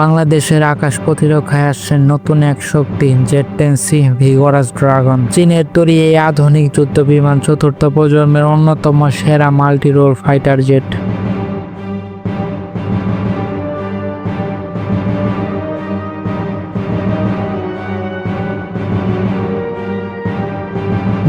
বাংলাদেশের আকাশ প্রতিরক্ষায় আসছে নতুন এক শক্তি, জেট টেন্সি ভিগরাস ড্রাগন চীনের তৈরি এই আধুনিক যুদ্ধ বিমান চতুর্থ প্রজন্মের অন্যতম সেরা মাল্টিরোল ফাইটার জেট।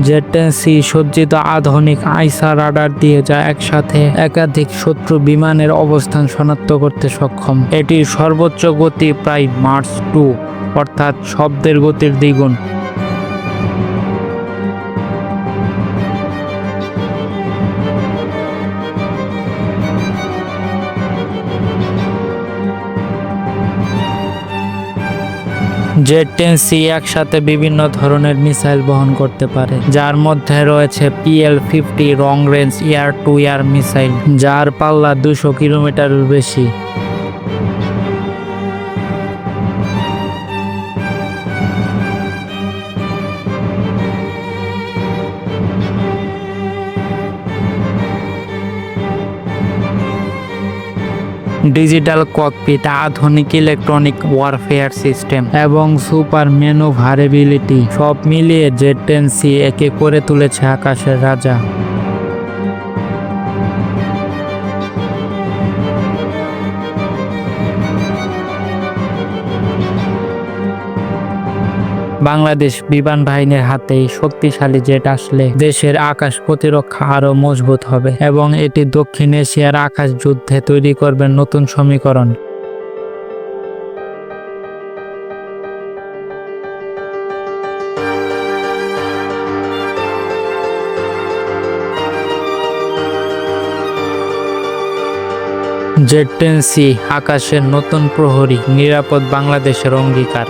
জেট সি সজ্জিত আধুনিক আইসা রাডার দিয়ে যা একসাথে একাধিক শত্রু বিমানের অবস্থান শনাক্ত করতে সক্ষম। এটির সর্বোচ্চ গতি প্রায় মার্চ টু, অর্থাৎ শব্দের গতির দ্বিগুণ। জেট টেন সি একসাথে বিভিন্ন ধরনের মিসাইল বহন করতে পারে, যার মধ্যে রয়েছে PL fifty long range air to air missile, যার পাল্লা দুশো কিলোমিটারের বেশি। ডিজিটাল ককপিট, আধুনিক ইলেকট্রনিক ওয়ারফেয়ার সিস্টেম এবং সুপার ম্যানুভারেবিলিটি সব মিলিয়ে জেট টেন সি একে করে তুলেছে আকাশের রাজা। বাংলাদেশ বিমান বাহিনীর হাতে শক্তিশালী জেট আসলে দেশের আকাশ প্রতিরক্ষা আরও মজবুত হবে এবং এটি দক্ষিণ এশিয়ার আকাশ যুদ্ধে তৈরি করবে নতুন সমীকরণ। জেট টেন সি, আকাশের নতুন প্রহরী, নিরাপদ বাংলাদেশের অঙ্গীকার।